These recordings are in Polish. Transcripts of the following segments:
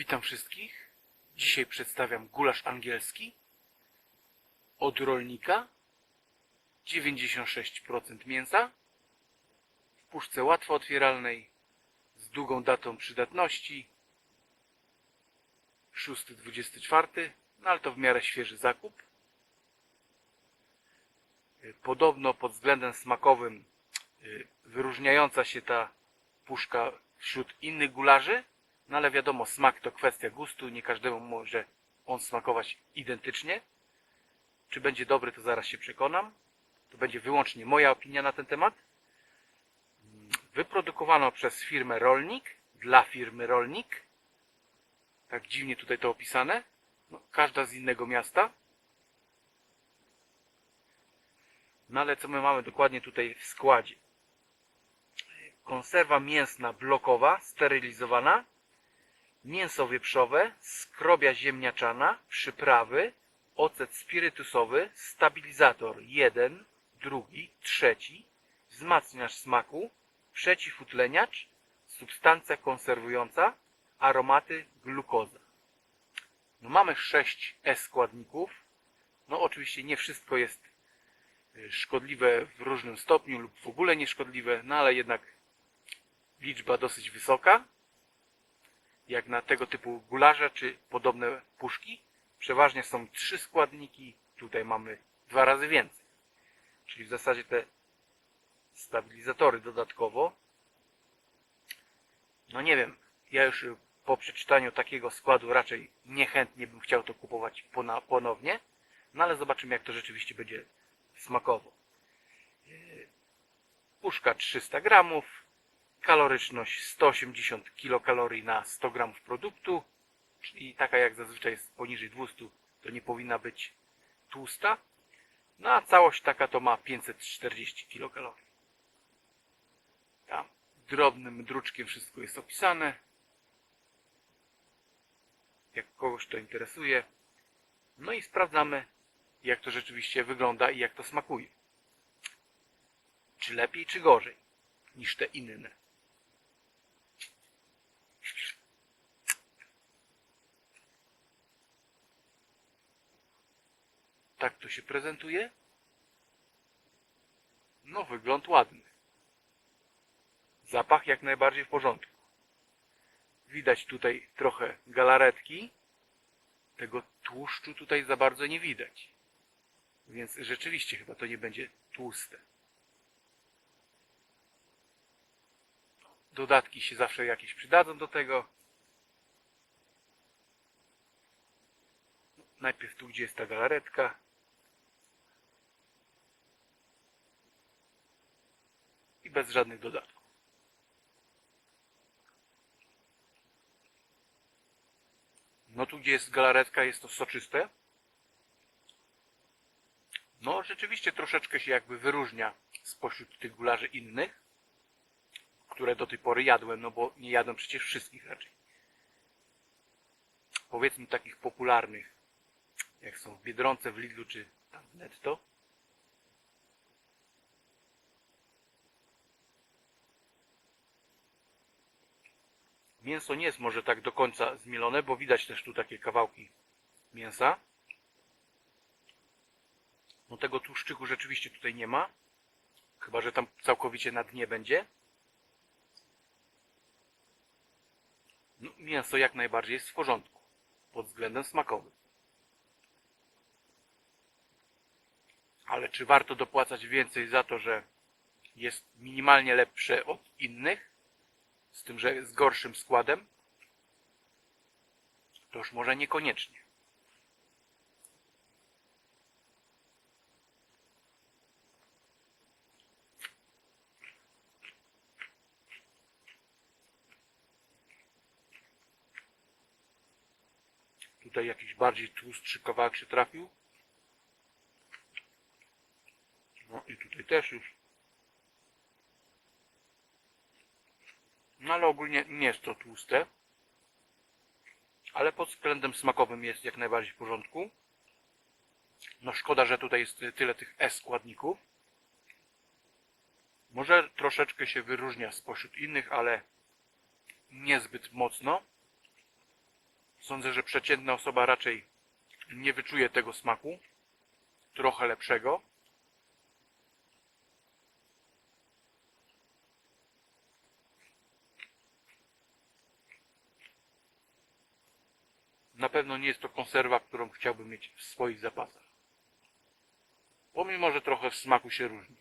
Witam wszystkich. Dzisiaj przedstawiam gulasz angielski od rolnika. 96% mięsa w puszce łatwo otwieralnej z długą datą przydatności 6.24, no ale to w miarę świeży zakup. Podobno pod względem smakowym y, wyróżniająca się ta puszka wśród innych gularzy, no ale wiadomo, smak to kwestia gustu, nie każdemu może on smakować identycznie. Czy będzie dobry, to zaraz się przekonam. To będzie wyłącznie moja opinia na ten temat. Wyprodukowano przez firmę Rolnik, dla firmy Rolnik. Tak dziwnie tutaj to opisane. No, każda z innego miasta. No ale co my mamy dokładnie tutaj w składzie? Konserwa mięsna blokowa, sterylizowana. Mięso wieprzowe, skrobia ziemniaczana, przyprawy, ocet spirytusowy, stabilizator 1, drugi, trzeci, wzmacniacz smaku, przeciwutleniacz, substancja konserwująca, aromaty, glukoza. No mamy 6 S składników. No oczywiście nie wszystko jest y, szkodliwe w różnym stopniu lub w ogóle nieszkodliwe, no ale jednak liczba dosyć wysoka. Jak na tego typu gularze czy podobne puszki. Przeważnie są trzy składniki, tutaj mamy dwa razy więcej. Czyli w zasadzie te stabilizatory dodatkowo. No nie wiem, ja już po przeczytaniu takiego składu raczej niechętnie bym chciał to kupować ponownie. No ale zobaczymy jak to rzeczywiście będzie smakowo. Puszka 300 gramów, kaloryczność 180 kilokalorii na 100 gramów produktu, czyli taka jak zazwyczaj jest poniżej 200, to nie powinna być tłusta. No a całość taka to ma 540 kilokalorii. Tam drobnym druczkiem wszystko jest opisane. Jak kogoś to interesuje. No i sprawdzamy, jak to rzeczywiście wygląda i jak to smakuje. Czy lepiej, czy gorzej niż te inne. Tak to się prezentuje. No, wygląd ładny. Zapach jak najbardziej w porządku. Widać tutaj trochę galaretki. Tego tłuszczu tutaj za bardzo nie widać. Więc rzeczywiście chyba to nie będzie tłuste. Dodatki się zawsze jakieś przydadzą do tego. Najpierw tu, gdzie jest ta galaretka. Bez żadnych dodatków. No tu, gdzie jest galaretka, jest to soczyste. No, rzeczywiście troszeczkę się jakby wyróżnia spośród tych gularzy innych, które do tej pory jadłem, no bo nie jadłem przecież wszystkich raczej. Powiedzmy takich popularnych, jak są w Biedronce, w Lidlu czy tam w Netto. Mięso nie jest może tak do końca zmielone, bo widać też tu takie kawałki mięsa. No tego tłuszczyku rzeczywiście tutaj nie ma. Chyba, że tam całkowicie na dnie będzie. No, mięso jak najbardziej jest w porządku. Pod względem smakowym. Ale czy warto dopłacać więcej za to, że jest minimalnie lepsze od innych? Z tym, że z gorszym składem? To już może niekoniecznie. Tutaj jakiś bardziej tłustszy kawałek się trafił. No i tutaj też już. No ale ogólnie nie jest to tłuste. Ale pod względem smakowym jest jak najbardziej w porządku. No szkoda, że tutaj jest tyle tych S składników. Może troszeczkę się wyróżnia spośród innych, ale niezbyt mocno. Sądzę, że przeciętna osoba raczej nie wyczuje tego smaku. Trochę lepszego. Na pewno nie jest to konserwa, którą chciałbym mieć w swoich zapasach. Pomimo, że trochę w smaku się różni.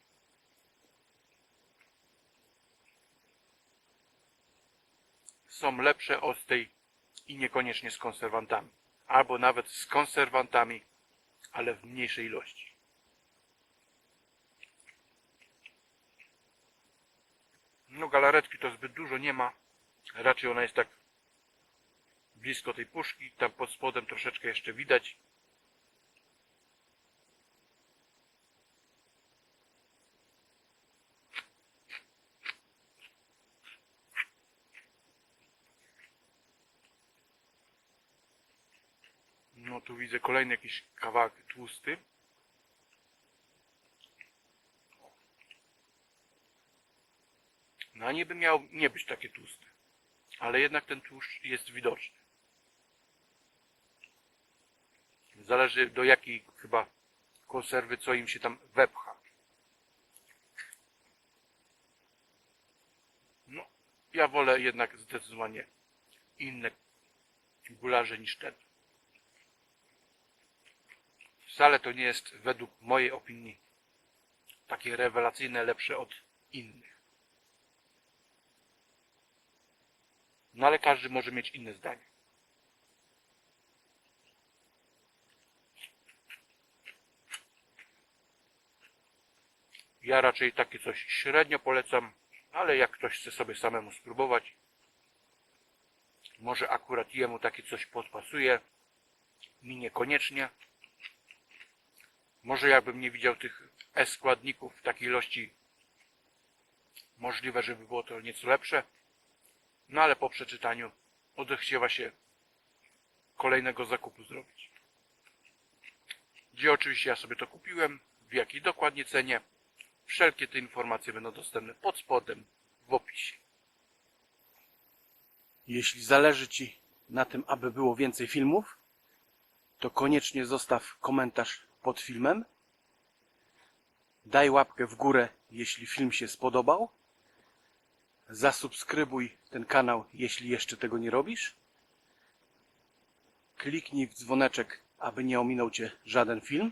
Są lepsze od tej i niekoniecznie z konserwantami. Albo nawet z konserwantami, ale w mniejszej ilości. No galaretki to zbyt dużo nie ma. Raczej ona jest tak blisko tej puszki. Tam pod spodem troszeczkę jeszcze widać. No tu widzę kolejny jakiś kawałek tłusty. No a niby miał nie być takie tłuste. Ale jednak ten tłuszcz jest widoczny. Zależy do jakiej chyba konserwy, co im się tam wepcha. No, ja wolę jednak zdecydowanie inne gularze niż ten. Wcale to nie jest według mojej opinii takie rewelacyjne, lepsze od innych. No ale każdy może mieć inne zdanie. Ja raczej takie coś średnio polecam, ale jak ktoś chce sobie samemu spróbować, może akurat jemu takie coś podpasuje, mi niekoniecznie. Może jakbym nie widział tych S-składników w takiej ilości, możliwe, żeby było to nieco lepsze. No ale po przeczytaniu odechciewa się kolejnego zakupu zrobić. Gdzie oczywiście ja sobie to kupiłem, w jakiej dokładnie cenie. Wszelkie te informacje będą dostępne pod spodem w opisie. Jeśli zależy Ci na tym, aby było więcej filmów, to koniecznie zostaw komentarz pod filmem. Daj łapkę w górę, jeśli film się spodobał. Zasubskrybuj ten kanał, jeśli jeszcze tego nie robisz. Kliknij w dzwoneczek, aby nie ominął Cię żaden film.